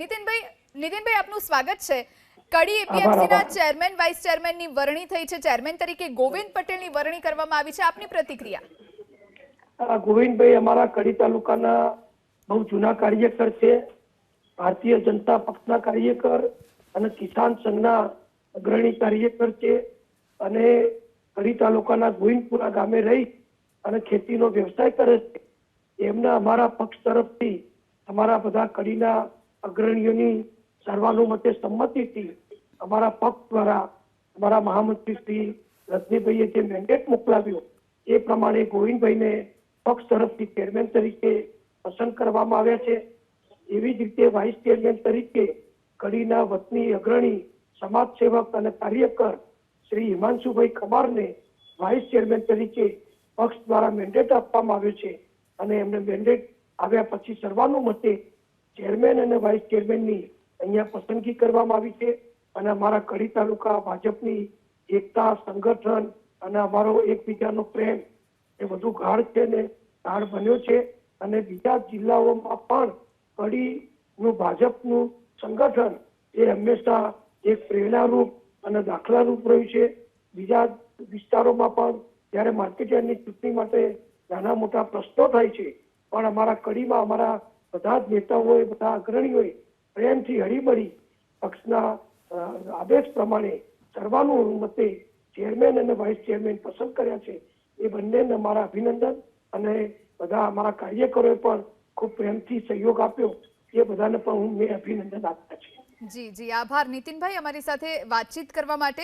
નીતિનભાઈ નીતિનભાઈ આપનું સ્વાગત છે. કડી એપીએમસીના. ચેરમેન વાઇસ ચેરમેનની વરણી થઈ છે. ચેરમેન તરીકે ગોવિંદ પટેલની વરણી કરવામાં આવી છે. આપની પ્રતિક્રિયા? ગોવિંદભાઈ અમારા કડી તાલુકાના બહુ જૂના કાર્યકર છે. ભારતીય જનતા પક્ષના કાર્યકર અને કિસાન સંઘના અગ્રણી કાર્યકર છે. અને કડી તાલુકાના ગોવિંદપુરા ગામે રહી અને ખેતીનો વ્યવસાય કરે છે. એમના અમારા પક્ષ તરફથી અમારા બધા કડીના અગ્રણીઓની સર્વાનુમતે સંમતિથી અમારા પક્ષ દ્વારા અમારા મહામંત્રી શ્રી રજનીભાઈએ જે મેન્ડેટ મોકલાવ્યો, એ પ્રમાણે ગોવિંદભાઈને પક્ષ તરફથી ચેરમેન તરીકે પસંદ કરવામાં આવ્યા છે. એવી જ રીતે વાઇસ ચેરમેન તરીકે કડીના વતની અગ્રણી, સમાજ સેવક અને કાર્યકર શ્રી હિમાંશુભાઈ કમારને વાઇસ ચેરમેન તરીકે પક્ષ દ્વારા મેન્ડેટ આપવામાં આવ્યો છે અને એમને મેન્ડેટ આવ્યા પછી સર્વાનુમતે ચેરમેન અને વાઇસ ચેરમેનની અહીંયા પસંદગી કરવામાં આવી છે અને અમારા કડી તાલુકા ભાજપની એકતા, સંગઠન અને અમારો એકબીજાનો પ્રેમ એ વધુ ગાઢ છે ને ગાઢ બન્યો છે અને બીજા જિલ્લાઓમાં પણ કડીનું ભાજપનું સંગઠન એ હંમેશા એક પ્રેરણારૂપ અને દાખલારૂપ રહ્યું છે. બીજા વિસ્તારોમાં પણ જ્યારે માર્કેટયાર્ડની ચૂંટણી માટે નાના મોટા પ્રશ્નો થાય છે, પણ અમારા કડીમાં અમારા બધા જ નેતાઓએ બધા અગ્રણીઓએ પ્રેમથી હળીમળી પક્ષના આદેશ પ્રમાણે સર્વાનુમતે ચેરમેન અને વાઇસ ચેરમેન પસંદ કર્યા છે. એ બંનેને મારા અભિનંદન અને બધા અમારા કાર્યકરોએ પણ ખૂબ પ્રેમથી સહયોગ આપ્યો. એ બધાને પણ હું મેં અભિનંદન આપ્યા છે જી જી. આભાર. નીતિનભાઈ, અમારી સાથે વાતચીત કરવા માટે